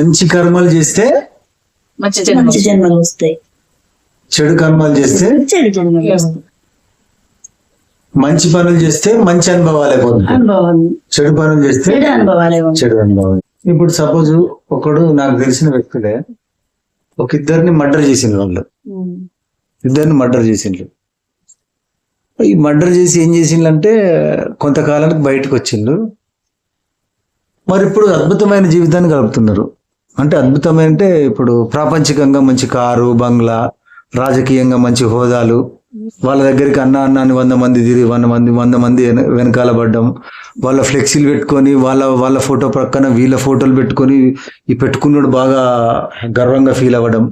మంచి కర్మలు చేస్తే మంచి జన్మ మంచి జన్మలు వస్తాయి. చెడు కర్మలు చేస్తే చెడు జన్మలు వస్తాయి. మంచి పనులు చేస్తే మంచి అనుభవాలే అనుభవాలు. చెడు పనులు చేస్తే చెడు అనుభవాలే. చెడు అనుభవాలు. ఇప్పుడు సపోజ్ ఒకడు నాకు తెలిసిన వ్యక్తులే ఒక ఇద్దరిని మర్డర్ చేసిండ్రు వాళ్ళు. ఇద్దరిని మర్డర్ చేసిండ్రు. ఈ మర్డర్ చేసి ఏం చేసిండ్రంటే కొంతకాలానికి బయటకు వచ్చిండ్రు. మరి ఇప్పుడు అద్భుతమైన జీవితాన్ని గడుపుతున్నారు. అంటే అద్భుతమైన అంటే ఇప్పుడు ప్రాపంచికంగా మంచి కారు బంగ్లా రాజకీయంగా మంచి హోదాలు వాళ్ళ దగ్గరికి అన్న అన్న అని వంద మంది తిరిగి వంద మంది వంద మంది వెన- వెనకాల పడ్డం వాళ్ళ ఫ్లెక్సీలు పెట్టుకొని వాళ్ళ వాళ్ళ ఫోటో ప్రక్కన వీళ్ళ ఫోటోలు పెట్టుకొని ఈ పెట్టుకున్నాడు బాగా గర్వంగా ఫీల్ అవ్వడం.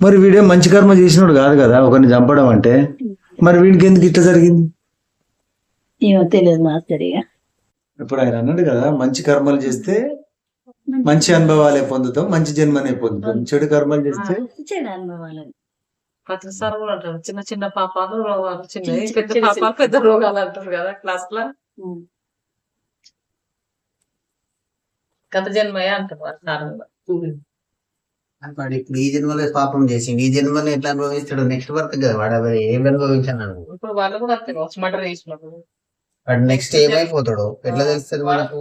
మరి వీడే మంచి కర్మ చేసినోడు కాదు కదా ఒకరిని చంపడం అంటే. మరి వీడికి ఎందుకు ఇట్లా జరిగింది? ఏమో తెలియదు మాస్టర్ ఇప్పుడు ఆయన అన్నాడు కదా మంచి కర్మలు చేస్తే మంచి అనుభవాలే పొందుతాం మంచి జన్మనే పొందుతాం. చెడు కర్మలు చేస్తే చెడు అనుభవాలు. ప్రతిసారి కూడా అంటారు చిన్న చిన్న పాపాలు రోగాలు చిన్న చిన్న- పెద్ద పాపాలు పెద్ద రోగాలు అంటారు కదా క్లాస్లో. గత జన్మయే అంటారు ఇప్పుడు ఈ జన్మలో పాపం చేసిండు ఈ జన్మలో ఎట్లా అనుభవిస్తాడు? నెక్స్ట్ వర్క్ కదా వాడు అవి ఏం అనుభవించాను ఇప్పుడు వాళ్ళు కూడా అంతే మర్డర్ చేసినప్పుడు. వాడు నెక్స్ట్ ఏమైపోతాడు? ఎట్లా తెలుస్తుంది మనకు?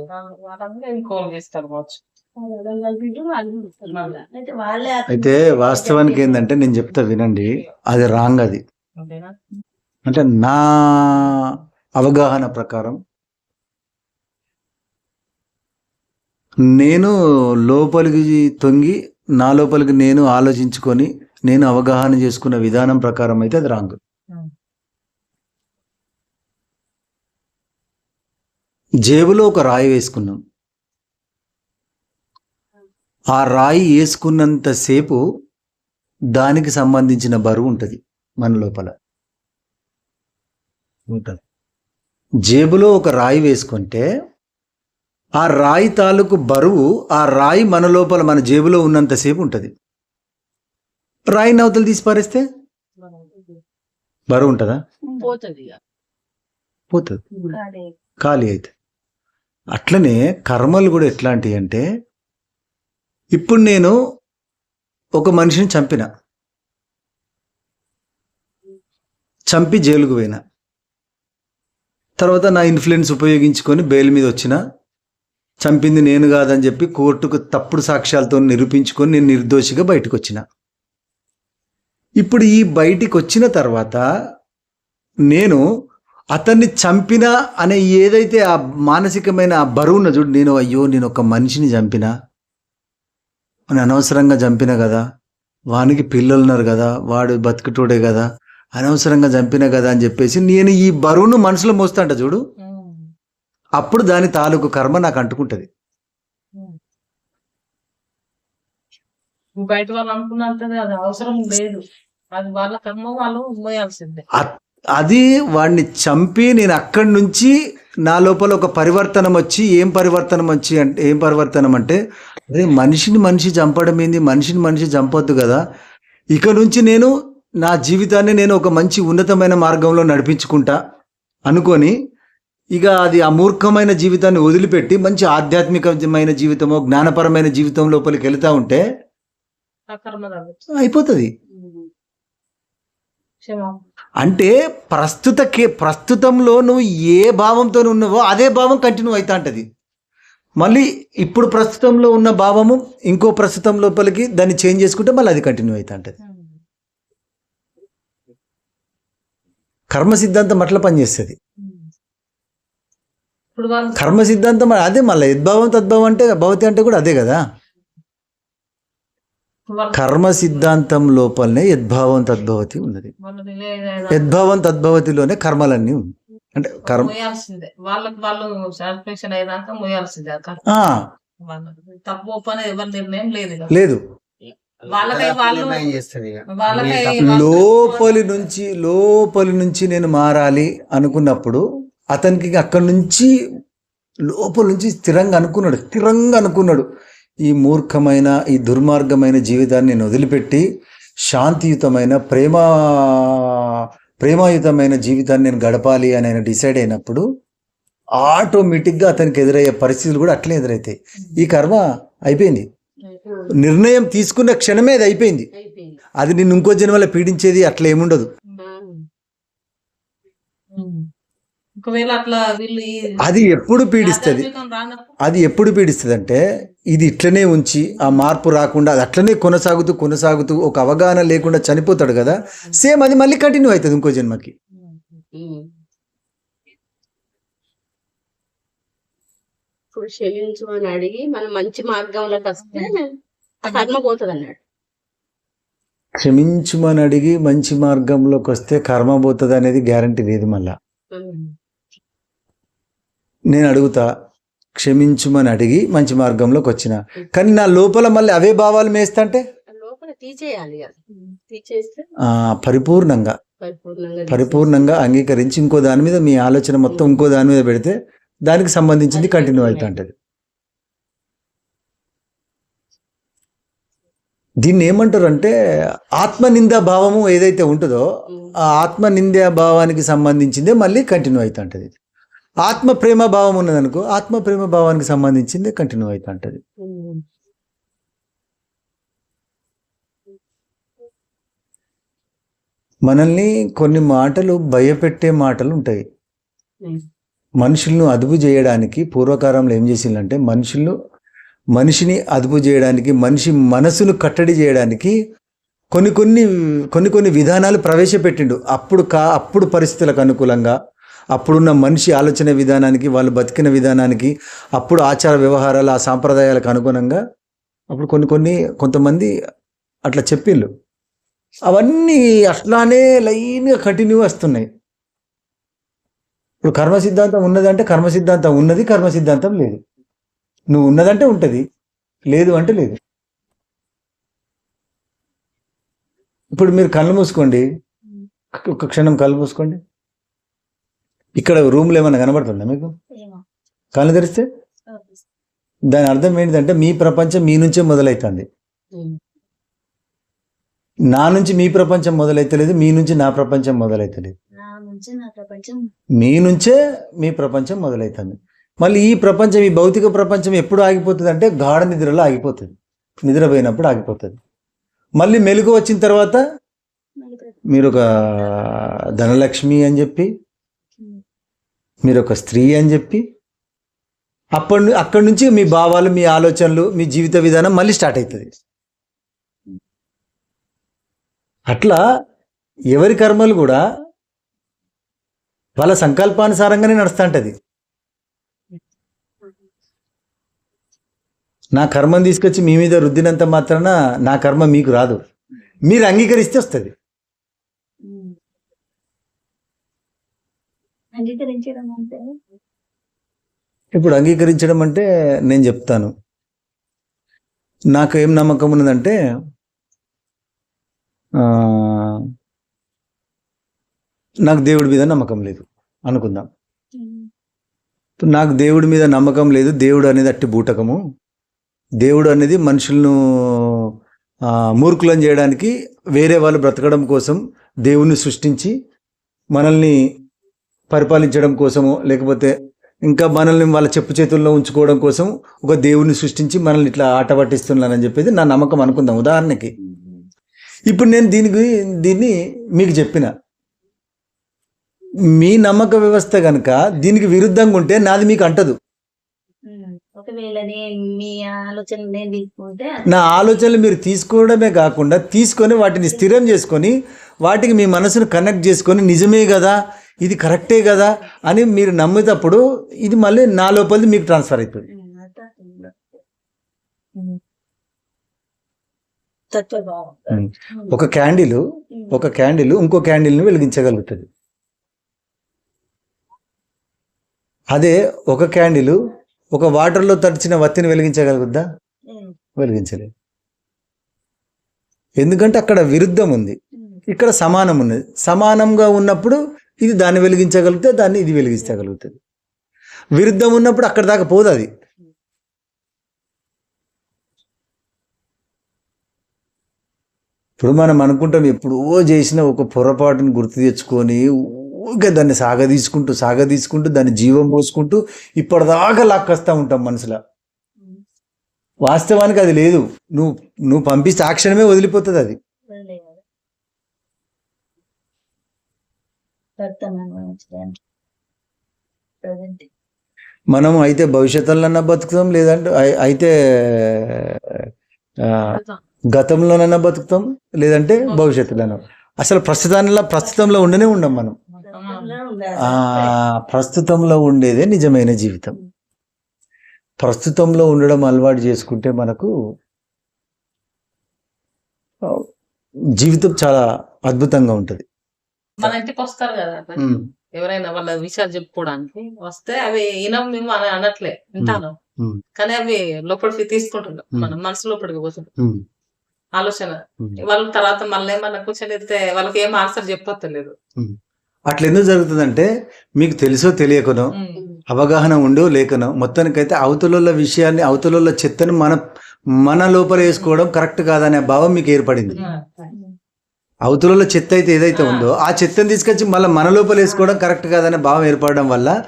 అయితే వాళ్ళే అయితే వాస్తవానికి ఏంటంటే నేను చెప్తా వినండి. అది రాంగ్ అది. అంటే నా అవగాహన ప్రకారం నేను లోపలికి తొంగి నా లోపలికి నేను ఆలోచించుకొని నేను అవగాహన చేసుకున్న విధానం ప్రకారం అయితే అది రాంగ్ జేబులో ఒక రాయి వేసుకున్నాం. ఆ రాయి వేసుకున్నంతసేపు దానికి సంబంధించిన బరువు ఉంటుంది మన లోపల. ఉంటుంది. జేబులో ఒక రాయి వేసుకుంటే ఆ రాయి తాలూకు బరువు ఆ రాయి మన లోపల మన జేబులో ఉన్నంతసేపు ఉంటుంది. రాయి నవతలు తీసి పారేస్తే బరువు ఉంటుందా? పోతుంది పోతుంది. ఖాళీ అయితే. అట్లనే కర్మలు కూడా ఎట్లాంటివి అంటే ఇప్పుడు నేను ఒక మనిషిని చంపిన. చంపి జైలుకు పోయిన. తర్వాత నా ఇన్ఫ్లుయెన్స్ ఉపయోగించుకొని బెయిల్ మీద వచ్చిన. చంపింది నేను కాదని చెప్పి కోర్టుకు తప్పుడు సాక్ష్యాలతో నిరూపించుకొని నేను నిర్దోషిగా బయటకు వచ్చిన ఇప్పుడు ఈ బయటికి వచ్చిన తర్వాత నేను అతన్ని చంపిన అనే ఏదైతే ఆ మానసికమైన ఆ బరువున్న చూడు నేను అయ్యో నేను ఒక మనిషిని చంపిన అని అనవసరంగా చంపిన కదా వానికి పిల్లలు ఉన్నారు కదా వాడు బతుకుటోడే కదా అనవసరంగా చంపిన కదా అని చెప్పేసి నేను ఈ బరువును మనసులో మోస్తాంట చూడు. అప్పుడు దాని తాలూకు కర్మ నాకు అంటుకుంటది. బయట వాళ్ళు అనుకున్నంత అది అవసరం లేదు. అది వాళ్ళ కర్మ వాళ్ళు మోయాల్సిందే. అది వాడిని చంపి నేను అక్కడి నుంచి నా లోపల ఒక పరివర్తనం వచ్చి ఏం పరివర్తనం వచ్చి అంటే ఏం పరివర్తనం అంటే అదే మనిషిని మనిషి చంపడం ఏంది? మనిషిని మనిషి చంపొద్దు కదా. ఇక నుంచి నేను నా జీవితాన్ని నేను ఒక మంచి ఉన్నతమైన మార్గంలో నడిపించుకుంటా అనుకొని ఇక అది ఆ మూర్ఖమైన జీవితాన్ని వదిలిపెట్టి మంచి ఆధ్యాత్మికమైన జీవితమో జ్ఞానపరమైన జీవితం లోపలికి వెళ్తా ఉంటే అయిపోతుంది. అంటే ప్రస్తుత కే ప్రస్తుతంలో నువ్వు ఏ భావంతో ఉన్నావో అదే భావం కంటిన్యూ అవుతా ఉంటుంది మళ్ళీ ఇప్పుడు ప్రస్తుతంలో ఉన్న భావము ఇంకో ప్రస్తుతం లోపలికి దాన్ని చేంజ్ చేసుకుంటే మళ్ళీ అది కంటిన్యూ అవుతా ఉంటుంది కర్మ సిద్ధాంతం అట్లా పనిచేస్తుంది. కర్మ సిద్ధాంతం అదే మళ్ళీ యద్భావం తద్భావం అంటే భవతి అంటే కూడా అదే కదా? కర్మ సిద్ధాంతం లోపలనే యద్భావం తద్భవతి ఉన్నది. యద్భావం తద్భవతిలోనే కర్మలన్నీ ఉన్నాయి. అంటే కర్మ వాళ్ళకి వాళ్ళు సాటిస్ఫాక్షన్ మోయాల్సిందే తప్పు ఎవరి నిర్ణయం లేదు లోపలి నుంచి లోపలి నుంచి నేను మారాలి అనుకున్నప్పుడు అతనికి అక్కడి నుంచి లోపల నుంచి స్థిరంగా అనుకున్నాడు. స్థిరంగా అనుకున్నాడు. ఈ మూర్ఖమైన ఈ దుర్మార్గమైన జీవితాన్ని నేను వదిలిపెట్టి శాంతియుతమైన ప్రేమ ప్రేమాయుతమైన జీవితాన్ని నేను గడపాలి అని ఆయన డిసైడ్ అయినప్పుడు ఆటోమేటిక్గా అతనికి ఎదురయ్యే పరిస్థితులు కూడా అట్లే ఎదురవుతాయి ఈ కర్మ అయిపోయింది. నిర్ణయం తీసుకున్న క్షణమే అది అయిపోయింది. అది నిన్ను ఇంకో జన్మలో పీడించేది అట్లా ఏముండదు. ఒకవేళ అట్లా వీళ్ళు ఈ అది ఎప్పుడు పీడిస్తుంది? అది ఎప్పుడు పీడిస్తుంది అంటే ఇది ఇట్లనే ఉంచి ఆ మార్పు రాకుండా అది అట్లనే కొనసాగుతూ కొనసాగుతూ ఒక అవగాహన లేకుండా చనిపోతాడు కదా. సేమ్ అది మళ్ళీ కంటిన్యూ అవుతుంది ఇంకో జన్మకి. ఇప్పుడు క్షమించు అని అడిగి మనం మంచి మార్గంలోకి వస్తే ఆ కర్మ పోతుంది అన్నాడు క్షమించుమని అడిగి మంచి మార్గంలోకి వస్తే కర్మ పోతుంది అనేది గ్యారంటీ లేదు మళ్ళా. నేను అడుగుతా క్షమించుమని అడిగి మంచి మార్గంలోకి వచ్చిన. కానీ నా లోపల మళ్ళీ అవే భావాలు మేస్తా అంటే లోపల తీసేయాలి కదా తీసేస్తే? ఆ, పరిపూర్ణంగా. పరిపూర్ణంగా అంగీకరించి ఇంకో దాని మీద మీ ఆలోచన మొత్తం ఇంకో దాని మీద పెడితే దానికి సంబంధించింది కంటిన్యూ అవుతా ఉంటుంది దీన్ని ఏమంటారు అంటే ఆత్మనింద భావము ఏదైతే ఉంటుందో ఆ ఆత్మనింద భావానికి సంబంధించిందే మళ్ళీ కంటిన్యూ అవుతా ఉంటుంది ఆత్మ ప్రేమ భావం ఉన్నదనుకో ఆత్మ ప్రేమ భావానికి సంబంధించిందే కంటిన్యూ అవుతా ఉంటుంది. మనల్ని కొన్ని మాటలు భయపెట్టే మాటలు ఉంటాయి. మనుషులను అదుపు చేయడానికి పూర్వకాలంలో ఏం చేసిందంటే మనుషులు మనిషిని అదుపు చేయడానికి మనిషి మనసును కట్టడి చేయడానికి కొన్ని కొన్ని కొన్ని కొన్ని విధానాలు ప్రవేశపెట్టిండు. అప్పుడు కా అప్పుడు పరిస్థితులకు అనుకూలంగా అప్పుడున్న మనిషి ఆలోచన విధానానికి వాళ్ళు బతికిన విధానానికి అప్పుడు ఆచార వ్యవహారాలు ఆ సాంప్రదాయాలకు అనుగుణంగా అప్పుడు కొన్ని కొన్ని కొంతమంది అట్లా చెప్పిండ్రు అవన్నీ అట్లానే లైన్గా కంటిన్యూ వస్తున్నాయి. ఇప్పుడు కర్మ సిద్ధాంతం ఉన్నదంటే కర్మ సిద్ధాంతం ఉన్నది కర్మ సిద్ధాంతం లేదు. నువ్వు ఉన్నదంటే ఉంటుంది లేదు అంటే లేదు. ఇప్పుడు మీరు కళ్ళు మూసుకోండి. ఒక క్షణం కళ్ళు మూసుకోండి. ఇక్కడ రూమ్లో ఏమైనా కనబడుతుందా మీకు? కళ్ళు తెరిస్తే? దాని అర్థం ఏంటిదంటే మీ ప్రపంచం మీ నుంచే మొదలవుతుంది. నా నుంచి మీ ప్రపంచం మొదలైతలేదు మీ నుంచి నా ప్రపంచం మొదలైతలేదు. మీ నుంచే మీ ప్రపంచం మొదలవుతుంది మళ్ళీ ఈ ప్రపంచం ఈ భౌతిక ప్రపంచం ఎప్పుడు ఆగిపోతుంది అంటే గాఢ నిద్రలో ఆగిపోతుంది. నిద్రపోయినప్పుడు ఆగిపోతుంది. మళ్ళీ మెలుగు వచ్చిన తర్వాత. మీరు ఒక ధనలక్ష్మి అని చెప్పి మీరు ఒక స్త్రీ అని చెప్పి అప్పటి అక్కడి నుంచి మీ భావాలు మీ ఆలోచనలు మీ జీవిత విధానం మళ్ళీ స్టార్ట్ అవుతుంది అట్లా ఎవరి కర్మలు కూడా వాళ్ళ సంకల్పానుసారంగానే నడుస్తుంటది. నా కర్మను తీసుకొచ్చి మీ మీద రుద్దినంత మాత్రాన నా కర్మ మీకు రాదు. మీరు అంగీకరిస్తే వస్తుంది. అంగీకరించడం అంటే? ఇప్పుడు అంగీకరించడం అంటే నేను చెప్తాను. నాకు ఏం నమ్మకం ఉన్నదంటే నాకు దేవుడి మీద నమ్మకం లేదు. అనుకుందాం. నాకు దేవుడి మీద నమ్మకం లేదు. దేవుడు అనేది అట్టి బూటకము. దేవుడు అనేది మనుషులను మూర్ఖులను చేయడానికి వేరే వాళ్ళు బ్రతకడం కోసం దేవుణ్ణి సృష్టించి మనల్ని పరిపాలించడం కోసమో లేకపోతే ఇంకా మనల్ని వాళ్ళ చెప్పు చేతుల్లో ఉంచుకోవడం కోసం ఒక దేవుణ్ణి సృష్టించి మనల్ని ఇట్లా ఆట పట్టిస్తున్నానని చెప్పేది నా నమ్మకం అనుకుందాం. ఉదాహరణకి ఇప్పుడు నేను దీనికి దీన్ని మీకు చెప్పిన. మీ నమ్మక వ్యవస్థ కనుక దీనికి విరుద్ధంగా ఉంటే నాది మీకు అంటదు. నా ఆలోచనలు మీరు తీసుకోవడమే కాకుండా తీసుకొని వాటిని స్థిరం చేసుకొని వాటికి మీ మనసును కనెక్ట్ చేసుకొని నిజమే కదా ఇది కరెక్టే కదా అని మీరు నమ్మేటప్పుడు ఇది మళ్ళీ నా లోపలిది మీకు ట్రాన్స్ఫర్ ఉమ్. ఒక క్యాండిల్. ఒక క్యాండిల్ ఇంకో క్యాండిల్ని వెలిగించగలుగుతుంది. అదే ఒక క్యాండిల్ ఒక వాటర్లో తడిచిన వత్తిని వెలిగించగలుగుద్దా. వెలిగించలేదు. ఎందుకంటే అక్కడ విరుద్ధం ఉంది. ఇక్కడ సమానం ఉన్నది సమానంగా ఉన్నప్పుడు ఇది దాన్ని వెలిగించగలిగితే దాన్ని ఇది వెలిగించగలుగుతుంది. విరుద్ధం ఉన్నప్పుడు అక్కడ దాకా పోదు అది. ఇప్పుడు మనం అనుకుంటాం ఎప్పుడో చేసిన ఒక పొరపాటుని గుర్తు తెచ్చుకొని ఊరికే దాన్ని సాగదీసుకుంటూ సాగదీసుకుంటూ దాన్ని జీవం పోసుకుంటూ ఇప్పటిదాకా లాక్కొస్తా ఉంటాం మనసులో. వాస్తవానికి అది లేదు. నువ్వు నువ్వు పంపిస్తే ఆ క్షణమే వదిలిపోతుంది అది. మనం అయితే భవిష్యత్తులోనన్నా బతుకుతాం లేదంటే అయి- అయితే గతంలోనన్నా బతుకుతాం లేదంటే భవిష్యత్తులోనో. అసలు ప్రస్తుతానిలో ప్రస్తుతంలో ఉండనే ఉండం మనం. ఆ ప్రస్తుతంలో ఉండేదే నిజమైన జీవితం. ప్రస్తుతంలో ఉండడం అలవాటు చేసుకుంటే మనకు జీవితం చాలా అద్భుతంగా ఉంటుంది. మన ఇంటికి వస్తారు కదా ఎవరైనా వాళ్ళ విషయాలు చెప్పుకోవడానికి వస్తే అవి వినం మేము అని అనట్లే వింటాను. కానీ అవి లోపలికి తీసుకుంటున్నాం. మనం మనసు లోపలికి ఉమ్, ఆలోచన. వాళ్ళ తర్వాత మళ్ళీ ఏమన్నా కూర్చొని వాళ్ళకి ఏం ఆన్సర్ చెప్పలేదు అట్లా ఎందుకు జరుగుతుందంటే మీకు తెలుసో తెలియకనో అవగాహన ఉండో లేకనో మొత్తానికైతే అవతల విషయాన్ని అవతల చెత్తను మన మన లోపల వేసుకోవడం కరెక్ట్ కాదనే భావం మీకు ఏర్పడింది. అవతల చెత్త అయితే ఏదైతే ఉందో ఆ చెత్తను తీసుకొచ్చి మళ్ళీ మన లోపల వేసుకోవడం కరెక్ట్ కాదనే భావం ఏర్పడడం వల్ల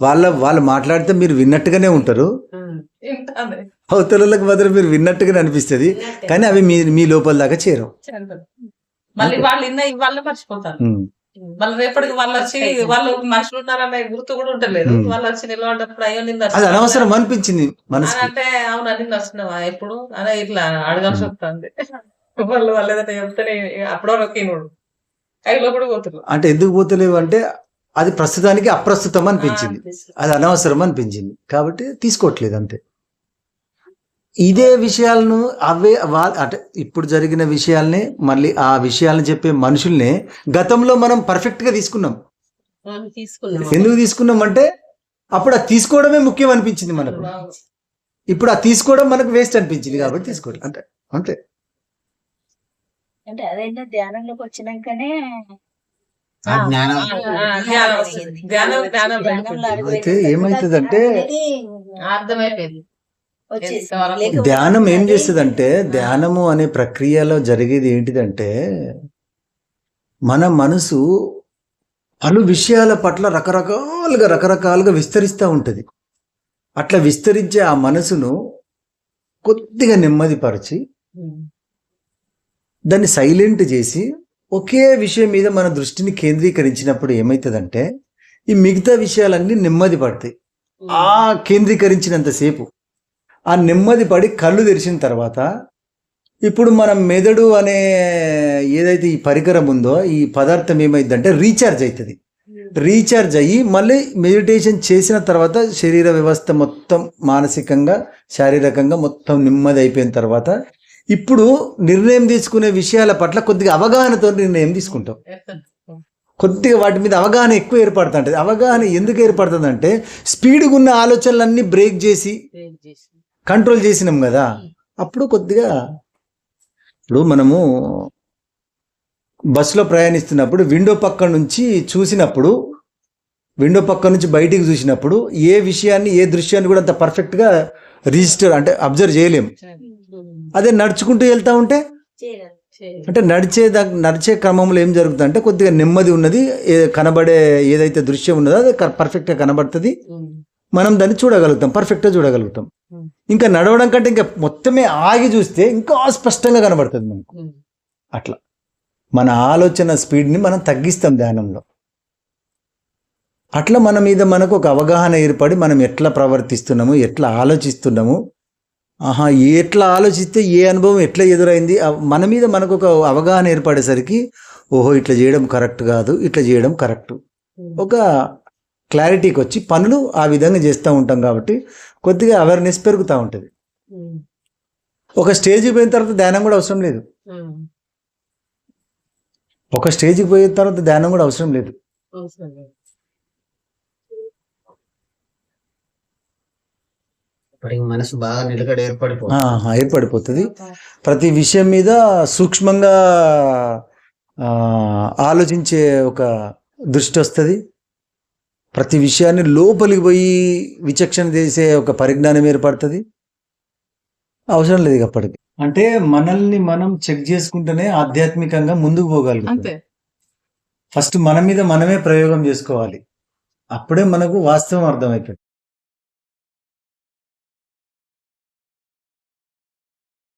వాళ్ళ వాళ్ళు మాట్లాడితే మీరు విన్నట్టుగానే ఉంటారు. వింటాను. అవతలకి మాత్రం మీరు విన్నట్టుగానే అనిపిస్తుంది. కానీ అవి మీ మీ లోపల దాకా చేరవు. మళ్ళీ వాళ్ళు ఇవాళ మర్చిపోతారు. మళ్ళీ రేపటికి వాళ్ళు వచ్చి వాళ్ళు మనుషులు ఉన్నారన్న గుర్తు కూడా ఉండలేదు. వాళ్ళు వచ్చి నిలబడ్డప్పుడు అయ్యో నిన్న అది అనవసరం అనిపించింది అంటే అవునా నిన్న ఎప్పుడు? అదే ఇట్లా అడగాల్సి వస్తుంది. వాళ్ళు వాళ్ళు ఏదైనా చెప్తేనే అప్పుడు వరకు అవి లోపల పోతున్నారు అంటే ఎందుకు పోతలేవు అంటే అది ప్రస్తుతానికి అప్రస్తుతం అనిపించింది. అది అనవసరం అనిపించింది. కాబట్టి తీసుకోవట్లేదు అంతే. ఇదే విషయాలను అవే అంటే ఇప్పుడు జరిగిన విషయాల్ని మళ్ళీ ఆ విషయాలను చెప్పే మనుషుల్ని గతంలో మనం పర్ఫెక్ట్గా తీసుకున్నాం తీసుకున్నాం. ఎందుకు తీసుకున్నాం అంటే అప్పుడు అది తీసుకోవడమే ముఖ్యం అనిపించింది మనకు. ఇప్పుడు ఆ తీసుకోవడం మనకు వేస్ట్ అనిపించింది కాబట్టి తీసుకోవడం అంటే అంతే. అంటే అదైనా ధ్యానంలోకి వచ్చినాకనే అయితే అర్థమైపోయింది. లేకపోతే ధ్యానం ఏం చేస్తుందంటే ధ్యానము అనే ప్రక్రియలో జరిగేది ఏంటిదంటే మన మనసు పలు విషయాల పట్ల రకరకాలుగా రకరకాలుగా విస్తరిస్తూ ఉంటుంది. అట్లా విస్తరించే ఆ మనసును కొద్దిగా నెమ్మదిపరిచి దాన్ని సైలెంట్ చేసి ఒకే విషయం మీద మన దృష్టిని కేంద్రీకరించినప్పుడు ఏమవుతుందంటే ఈ మిగతా విషయాలన్నీ నెమ్మది పడతాయి. ఆ కేంద్రీకరించినంతసేపు ఆ నెమ్మది పడి కళ్ళు తెరిచిన తర్వాత ఇప్పుడు మనం మెదడు అనే ఏదైతే ఈ పరికరం ఉందో ఈ పదార్థం ఏమైందంటే రీఛార్జ్ అవుతుంది రీఛార్జ్ అయ్యి మళ్ళీ మెడిటేషన్ చేసిన తర్వాత శరీర వ్యవస్థ మొత్తం మానసికంగా శారీరకంగా మొత్తం నెమ్మది అయిపోయిన తర్వాత ఇప్పుడు నిర్ణయం తీసుకునే విషయాల పట్ల కొద్దిగా అవగాహనతో నిర్ణయం తీసుకుంటాం. కొద్దిగా వాటి మీద అవగాహన ఎక్కువ ఏర్పడుతుంటుంది. అవగాహన ఎందుకు ఏర్పడుతుందంటే స్పీడ్గా ఉన్న ఆలోచనలన్నీ బ్రేక్ చేసి కంట్రోల్ చేసినాం కదా. అప్పుడు కొద్దిగా ఇప్పుడు మనము బస్సులో ప్రయాణిస్తున్నప్పుడు విండో పక్క నుంచి చూసినప్పుడు విండో పక్క నుంచి బయటికి చూసినప్పుడు ఏ విషయాన్ని ఏ దృశ్యాన్ని కూడా అంత పర్ఫెక్ట్గా రిజిస్టర్ అంటే అబ్జర్వ్ చేయలేం. అదే నడుచుకుంటూ వెళ్తా ఉంటే. అంటే నడిచే నడిచే క్రమంలో ఏం జరుగుతుంది అంటే కొద్దిగా నెమ్మది ఉన్నది కనబడే ఏదైతే దృశ్యం ఉన్నదో అది పర్ఫెక్ట్గా కనబడుతుంది. మనం దాన్ని చూడగలుగుతాం పర్ఫెక్ట్గా చూడగలుగుతాం. ఇంకా నడవడం కంటే ఇంకా మొత్తమే ఆగి చూస్తే ఇంకా స్పష్టంగా కనబడుతుంది మనకు. అట్లా. మన ఆలోచన స్పీడ్ని మనం తగ్గిస్తాం ధ్యానంలో. అట్లా మన మీద మనకు ఒక అవగాహన ఏర్పడి మనం ఎట్లా ప్రవర్తిస్తున్నాము ఎట్లా ఆలోచిస్తున్నాము ఆహా ఎట్లా ఆలోచిస్తే ఏ అనుభవం ఎట్లా ఎదురైంది? మన మీద మనకు ఒక అవగాహన ఏర్పడేసరికి ఓహో ఇట్లా చేయడం కరెక్ట్ కాదు ఇట్లా చేయడం కరెక్ట్. ఒక క్లారిటీకి వచ్చి పనులు ఆ విధంగా చేస్తూ ఉంటాం కాబట్టి కొద్దిగా అవేర్నెస్ పెరుగుతూ ఉంటుంది. ఒక స్టేజ్కి పోయిన తర్వాత ధ్యానం కూడా అవసరం లేదు. ఒక స్టేజ్కి పోయిన తర్వాత ధ్యానం కూడా అవసరం లేదు. మనసు బాగా నిలకడ ఏర్పడిపోతుంది. ఏర్పడిపోతుంది. ప్రతి విషయం మీద సూక్ష్మంగా ఆ, ఆలోచించే ఒక దృష్టి వస్తుంది. ప్రతి విషయాన్ని లోపలికి పోయి విచక్షణ చేసే ఒక పరిజ్ఞానం ఏర్పడుతుంది. అవసరం లేదు అప్పటికి. అంటే మనల్ని మనం చెక్ చేసుకుంటేనే ఆధ్యాత్మికంగా ముందుకు పోగలుగుతాం. అంతే. ఫస్ట్ మన మీద మనమే ప్రయోగం చేసుకోవాలి. అప్పుడే మనకు వాస్తవం అర్థమవుతుంది